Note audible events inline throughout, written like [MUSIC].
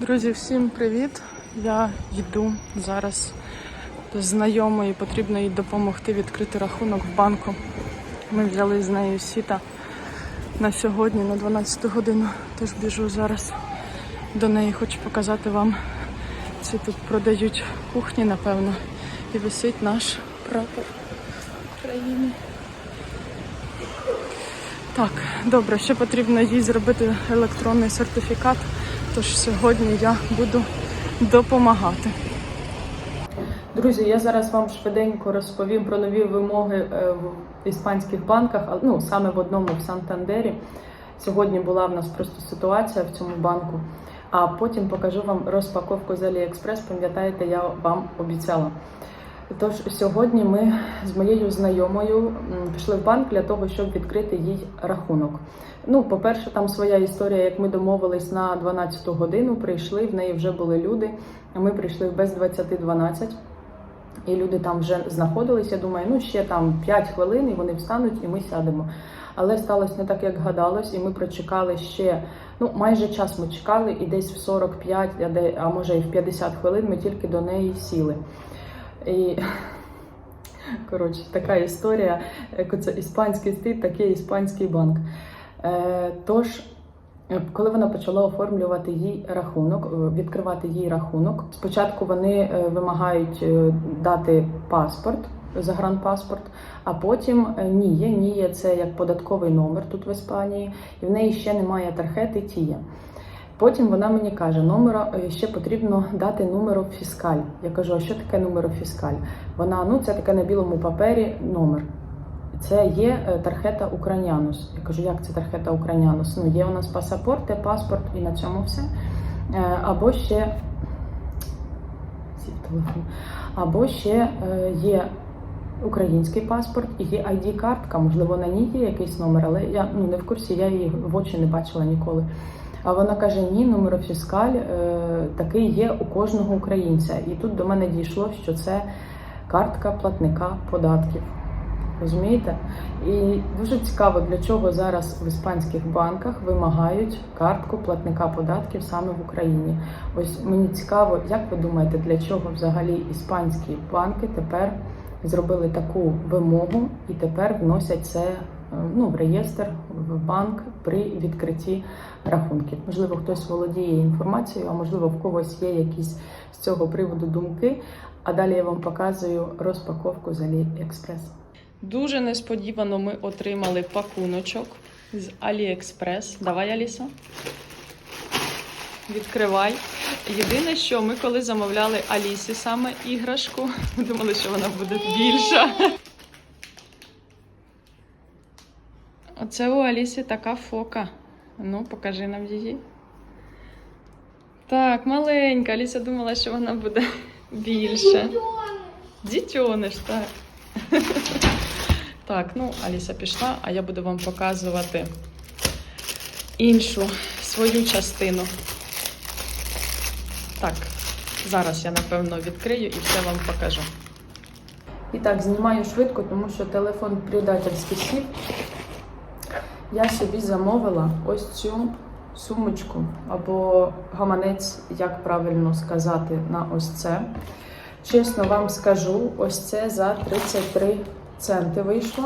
Друзі, всім привіт! Я йду зараз до знайомої, потрібно їй допомогти відкрити рахунок в банку. Ми взяли з нею сіта на сьогодні, на 12 годину. Тож біжу зараз до неї, хочу показати вам. Ці тут продають кухні, напевно, і висить наш прапор України. Так, добре, ще потрібно їй зробити електронний сертифікат. Тож сьогодні я буду допомагати. Друзі, я зараз вам швиденько розповім про нові вимоги е, в іспанських банках, ну саме в одному в Сантандері. Сьогодні була в нас просто ситуація в цьому банку. А потім покажу вам розпаковку з AliExpress. Пам'ятаєте, я вам обіцяла. Тож сьогодні ми з моєю знайомою пішли в банк для того, щоб відкрити їй рахунок. Ну, по-перше, там своя історія, як ми домовились на 12 годину, прийшли, в неї вже були люди. Ми прийшли без 20.12. І люди там вже знаходились. Я думаю, ну ще там 5 хвилин, і вони встануть, і ми сядемо. Але сталося не так, як гадалось, і ми прочекали ще ну майже час. Ми чекали, і десь в 45, а де- а може і в 50 хвилин ми тільки до неї сіли. І коротше, така історія, як це іспанський стиль, такий іспанський банк. Е, Тож, коли вона почала оформлювати їй рахунок, е, відкривати їй рахунок, спочатку вони е, вимагають дати паспорт, загранпаспорт, а потім ніє. Ніє це як податковий номер тут в Іспанії, і в неї ще немає тархети тіє. Потім вона мені каже, номера е, ще потрібно дати номеру фіскаль. Я кажу, а що таке номеру фіскаль? Вона ну це таке на білому папері номер. Це є е, тархета Укранянус. Я кажу, як це тархета Укранянус? Ну, є у нас пасапорт, є паспорт і на цьому все. Е, Або ще телефон. Або ще є український паспорт і є ID-картка. Можливо, на ній є якийсь номер, але я ну, не в курсі, я її в очі не бачила ніколи. А вона каже: ні, номерофіскаль е, такий є у кожного українця. І тут до мене дійшло, що це картка платника податків. Розумієте? І дуже цікаво, для чого зараз в іспанських банках вимагають картку платника податків саме в Україні. Ось мені цікаво, як ви думаєте, для чого взагалі іспанські банки тепер зробили таку вимогу і тепер вносять це е, ну, в реєстр в банк при відкритті рахунків. Можливо, хтось володіє інформацією, а можливо, в когось є якісь з цього приводу думки. А далі я вам показую розпаковку з AliExpress. Дуже несподівано ми отримали пакуночок з AliExpress. Давай, Аліса. Відкривай. Єдине, що ми коли замовляли Алісі саме іграшку, ми думали, що вона буде більша. Оце у Алісі така фока. Ну, покажи нам її. Так, маленька. Аліса думала, що вона буде більше. Дітьониш, так. Так, ну, Аліса пішла, а я буду вам показувати іншу свою частину. Так, зараз я напевно відкрию і все вам покажу. І так, знімаю швидко, тому що телефон предательський сів. Я собі замовила ось цю сумочку або гаманець, як правильно сказати, на ось це. Чесно вам скажу, ось це за 33 центи вийшло.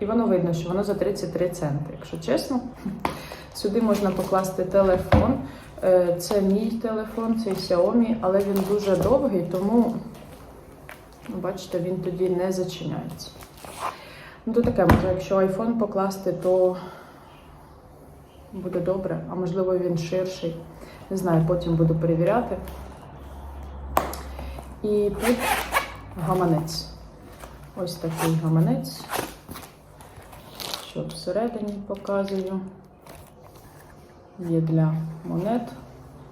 І воно видно, що воно за 33 центи. Якщо чесно, [LAUGHS] сюди можна покласти телефон. Е, Це мій телефон, цей Xiaomi, але він дуже довгий, тому, бачите, він тоді не зачиняється. Ну, то таке, може, якщо iPhone покласти, то буде добре, а можливо він ширший. Не знаю, потім буду перевіряти. І тут гаманець. Ось такий гаманець. Що всередині показую. Є для монет,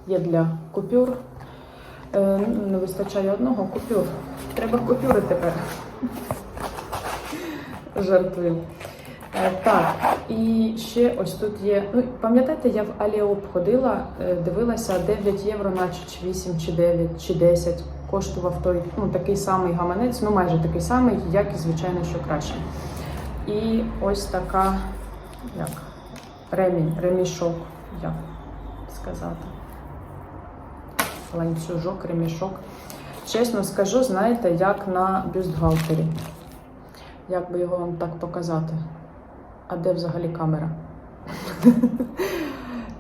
є для купюр. Е, не вистачає одного купюр. Треба купюри тепер. Жартую. Е, Так, і ще ось тут є. Ну, пам'ятаєте, я в Аліоп ходила, е, дивилася 9 євро, наче чи 8, чи 9, чи 10 коштував той ну, такий самий гаманець, ну майже такий самий, як і звичайно, що краще. І ось така, як ремінь, ремішок, як сказати. ланцюжок, ремішок. Чесно скажу, знаєте, як на бюстгальтері. Як би його вам так показати? А де взагалі камера? [LAUGHS]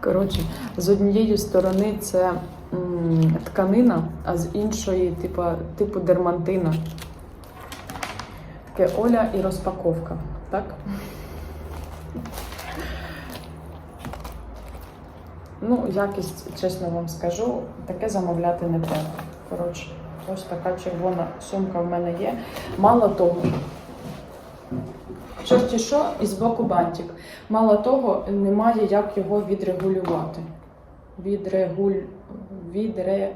Коротше, з однієї сторони це м, тканина, а з іншої, типа, типу дермантина. Таке Оля і розпаковка, так? Ну, якість, чесно вам скажу, таке замовляти не треба. Коротше, ось така червона сумка в мене є. Мало того, чорті що, і збоку бантик. Мало того, немає як його відрегулювати. Відрегуль... Відре...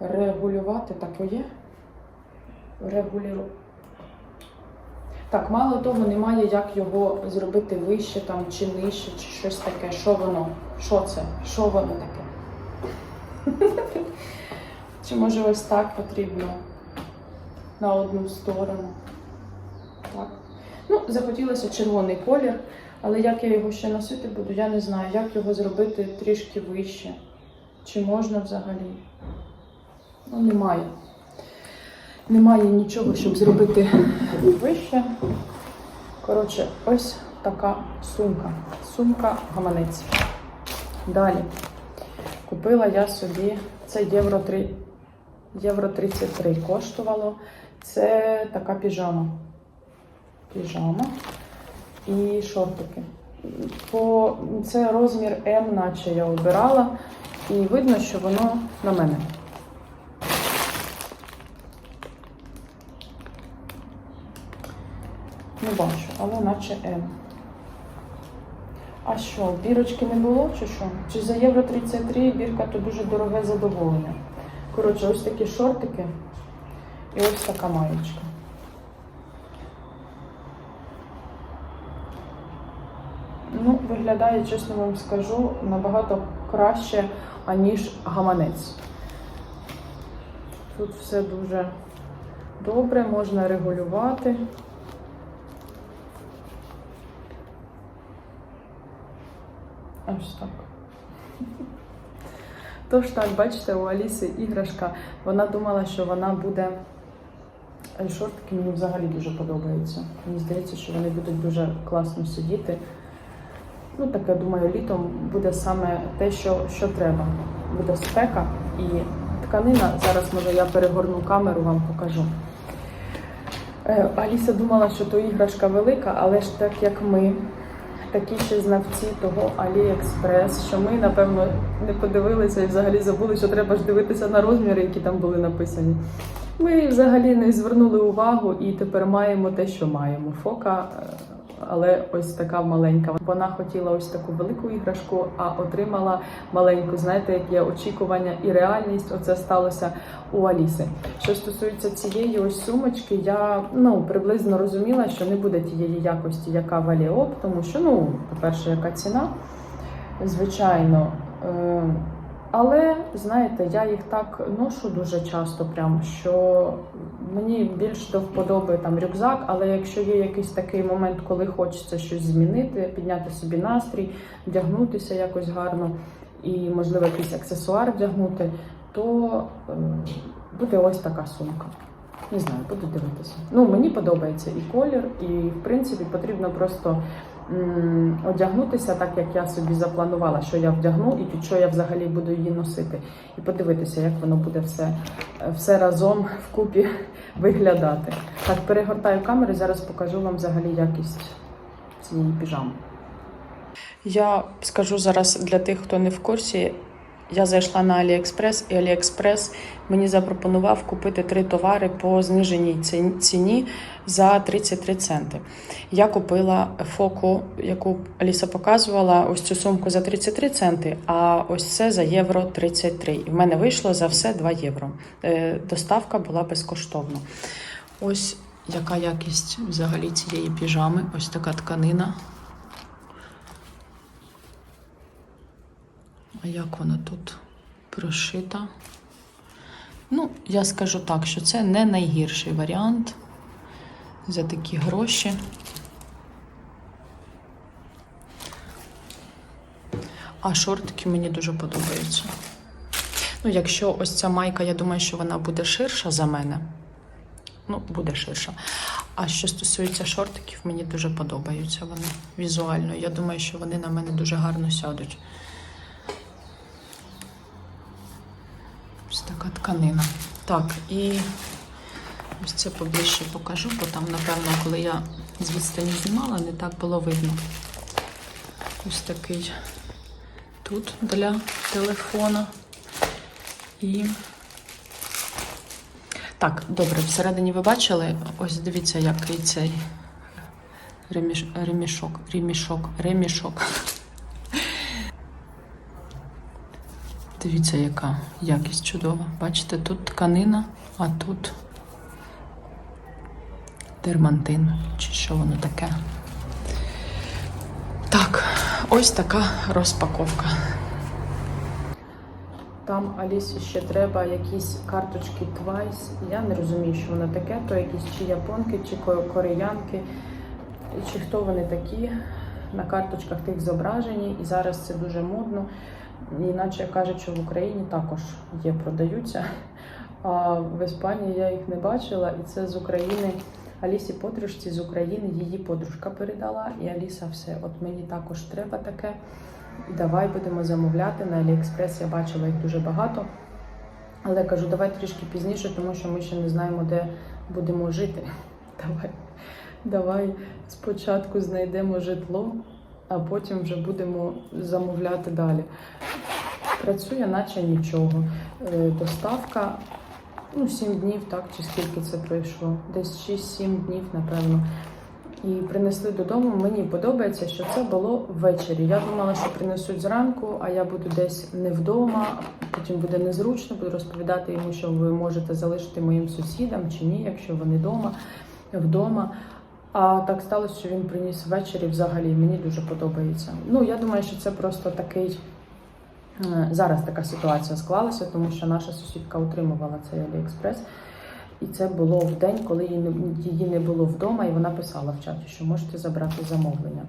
Регулювати таке є? Регуліру... Так, мало того, немає як його зробити вище там чи нижче, чи щось таке. Що воно? Що це? Що воно таке? [LAUGHS] Чи може ось так потрібно на одну сторону? Так. Ну, захотілося червоний колір, але як я його ще носити буду, я не знаю, як його зробити трішки вище. Чи можна взагалі? Ну, немає. Немає нічого, щоб зробити вище. Коротше, ось така сумка. Сумка гаманець. Далі. Купила я собі, це євро 3, євро 33 коштувало. Це така піжама. Піжама і шортики. По, це розмір М, наче я обирала, і видно, що воно на мене. Не бачу, але наче М. А що, бірочки не було чи що? Чи за євро 33 бірка то дуже дороге задоволення. Коротше, ось такі шортики і ось така маєчка. Ну, виглядає, чесно вам скажу, набагато краще, аніж гаманець. Тут все дуже добре, можна регулювати. Ось так. Тож так, бачите, у Аліси іграшка, вона думала, що вона буде. Е, Шортики мені взагалі дуже подобаються. Мені здається, що вони будуть дуже класно сидіти. Ну, таке, думаю, літом буде саме те, що, що треба. Буде спека і тканина. Зараз, може, я перегорну камеру, вам покажу. Е, Аліса думала, що то іграшка велика, але ж так як ми, такі ще знавці того Аліекспрес, що ми, напевно, не подивилися і взагалі забули, що треба ж дивитися на розміри, які там були написані. Ми взагалі не звернули увагу і тепер маємо те, що маємо. Фока, е, але ось така маленька. Вона хотіла ось таку велику іграшку, а отримала маленьку. Знаєте, як є очікування і реальність. Оце сталося у Аліси. Що стосується цієї ось сумочки, я ну приблизно розуміла, що не буде тієї якості, яка в Аліоп, тому що ну, по-перше, яка ціна, звичайно. Е, але знаєте, я їх так ношу дуже часто, прям що мені більш до вподоби там рюкзак, але якщо є якийсь такий момент, коли хочеться щось змінити, підняти собі настрій, вдягнутися якось гарно і, можливо, якийсь аксесуар вдягнути, то е, буде ось така сумка. Не знаю, буду дивитися. Ну, мені подобається і колір, і в принципі потрібно просто одягнутися так, як я собі запланувала, що я вдягну і що я взагалі буду її носити. І подивитися, як воно буде все, все разом вкупі виглядати. Так, перегортаю камеру, зараз покажу вам взагалі якість цієї піжами. Я скажу зараз для тих, хто не в курсі. Я зайшла на AliExpress, і AliExpress мені запропонував купити три товари по зниженій ціні за 33 центи. Я купила фоку, яку Аліса показувала, ось цю сумку за 33 центи, а ось це за євро 33. І в мене вийшло за все 2 євро. Е, Доставка була безкоштовна. Ось яка якість взагалі цієї піжами, ось така тканина. А як вона тут прошита? Ну, я скажу так, що це не найгірший варіант за такі гроші. А шортики мені дуже подобаються. Ну, якщо ось ця майка, я думаю, що вона буде ширша за мене. Ну, буде ширша. А що стосується шортиків, мені дуже подобаються вони візуально. Я думаю, що вони на мене дуже гарно сядуть. Тканина. Так, і ось це поближче покажу, бо там, напевно, коли я з відстані знімала, не так було видно. Ось такий тут для телефона. І так, добре, всередині ви бачили, ось дивіться, який цей реміш, ремішок, ремішок, ремішок. Дивіться, яка якість чудова. Бачите, тут тканина, а тут дермантин, чи що воно таке. Так, ось така розпаковка. Там Алісі ще треба якісь карточки Twice. Я не розумію, що воно таке, то якісь чи японки, чи кореянки, чи хто вони такі. На карточках тих зображені, і зараз це дуже модно. Іначе кажуть, що в Україні також є, продаються. А в Іспанії я їх не бачила, і це з України. Алісі подружці з України її подружка передала, і Аліса все, от мені також треба таке. Давай будемо замовляти на Аліекспрес. Я бачила їх дуже багато. Але кажу, давай трішки пізніше, тому що ми ще не знаємо, де будемо жити. [LAUGHS] Давай, давай спочатку знайдемо житло, а потім вже будемо замовляти далі. Працює, наче нічого. Е, Доставка ну, 7 днів, так, чи скільки це пройшло? Десь 6-7 днів, напевно. І принесли додому. Мені подобається, що це було ввечері. Я думала, що принесуть зранку, а я буду десь не вдома. Потім буде незручно, буду розповідати йому, що ви можете залишити моїм сусідам чи ні, якщо вони вдома, вдома. А так сталося, що він приніс ввечері взагалі. Мені дуже подобається. Ну, я думаю, що це просто такий. е, Зараз така ситуація склалася, тому що наша сусідка утримувала цей Аліекспрес. І це було в день, коли її не було вдома, і вона писала в чаті, що можете забрати замовлення.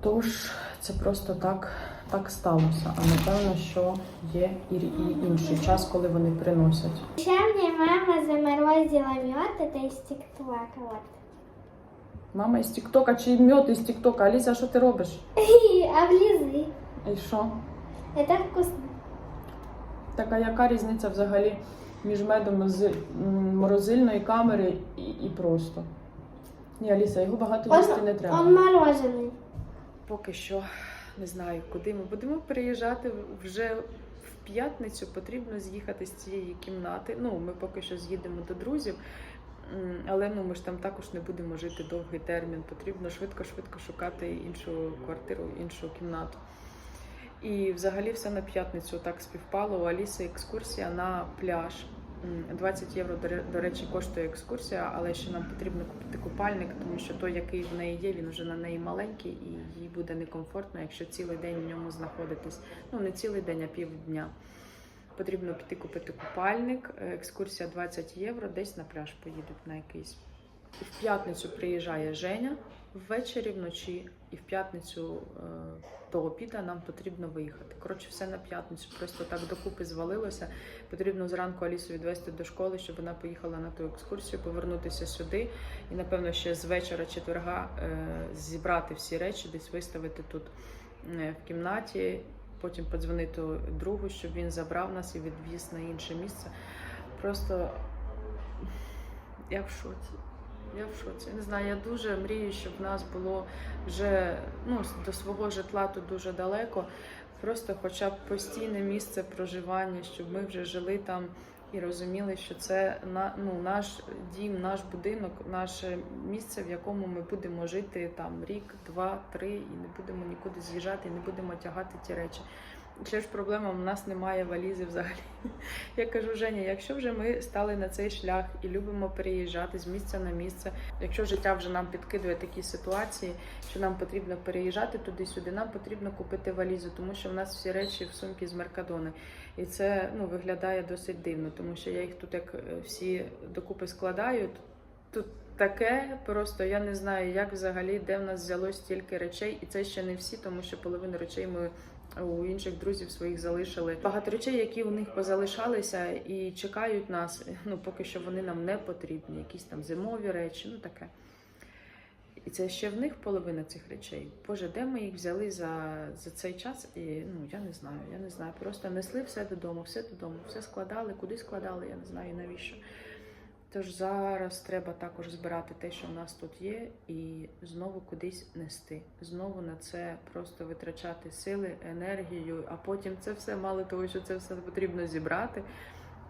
Тож, це просто так, так сталося. А напевно, що є і, і інший час, коли вони приносять. Еще мне мама заморозила мед, это из тиктока, вот. Мама із Тіктока чи мед із Тіктока? Аліса, що ти робиш? Облизы. І що? Это вкусно. Така яка різниця взагалі між медом з м, морозильної камери і, і просто? Ні, Аліса, його багато їсти не треба. Он мороженый. Поки що не знаю, куди ми будемо переїжджати вже в п'ятницю. Потрібно з'їхати з цієї кімнати. Ну, ми поки що з'їдемо до друзів, але ну ми ж там також не будемо жити довгий термін. Потрібно швидко-швидко шукати іншу квартиру, іншу кімнату. І взагалі все на п'ятницю так співпало. У Аліси екскурсія на пляж. М, 20 євро, до речі, коштує екскурсія, але ще нам потрібно купити купальник, тому що той, який в неї є, він вже на неї маленький і їй буде некомфортно, якщо цілий день в ньому знаходитись. Ну не цілий день, а півдня. Потрібно піти купити купальник. Е, Екскурсія 20 євро, десь на пляж поїдуть на якийсь. В п'ятницю приїжджає Женя ввечері, вночі, і в п'ятницю е, до обіда нам потрібно виїхати. Коротше, все на п'ятницю. Просто так докупи звалилося. Потрібно зранку Алісу відвести до школи, щоб вона поїхала на ту екскурсію, повернутися сюди. І, напевно, ще з вечора четверга е, зібрати всі речі, десь виставити тут е, в кімнаті. Потім подзвонити другу, щоб він забрав нас і відвіз на інше місце. Просто я в шоці. Я в шоці. Не знаю, я дуже мрію, щоб в нас було вже ну, до свого житла тут дуже далеко. Просто хоча б постійне місце проживання, щоб ми вже жили там і розуміли, що це ну, наш дім, наш будинок, наше місце, в якому ми будемо жити там рік, два, три, і не будемо нікуди з'їжджати, і не будемо тягати ті речі. Ще ж проблема, у нас немає валізи взагалі. [LAUGHS] Я кажу, Женя, якщо вже ми стали на цей шлях і любимо переїжджати з місця на місце, якщо життя вже нам підкидує такі ситуації, що нам потрібно переїжджати туди-сюди, нам потрібно купити валізу, тому що в нас всі речі в сумки з Меркадони. І це ну, виглядає досить дивно, тому що я їх тут як е, всі докупи складаю. Тут таке, просто я не знаю, як взагалі, де в нас взялось стільки речей, і це ще не всі, тому що половину речей ми У інших друзів своїх залишили багато речей, які у них позалишалися і чекають нас. Ну поки що вони нам не потрібні. Якісь там зимові речі, ну таке. І це ще в них половина цих речей. Боже, де ми їх взяли за, за цей час? І ну я не знаю. Я не знаю. Просто несли все додому, все додому, все складали, куди складали, я не знаю навіщо. Тож зараз треба також збирати те, що в нас тут є, і знову кудись нести. Знову на це просто витрачати сили, енергію, а потім це все мало того, що це все потрібно зібрати,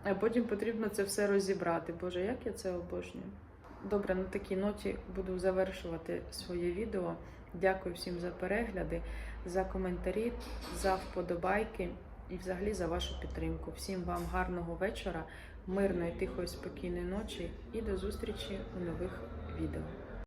а потім потрібно це все розібрати. Боже, як я це обожнюю. Добре, на такій ноті буду завершувати своє відео. Дякую всім за перегляди, за коментарі, за вподобайки і взагалі за вашу підтримку. Всім вам гарного вечора, мирної, тихої, спокійної ночі і до зустрічі у нових відео.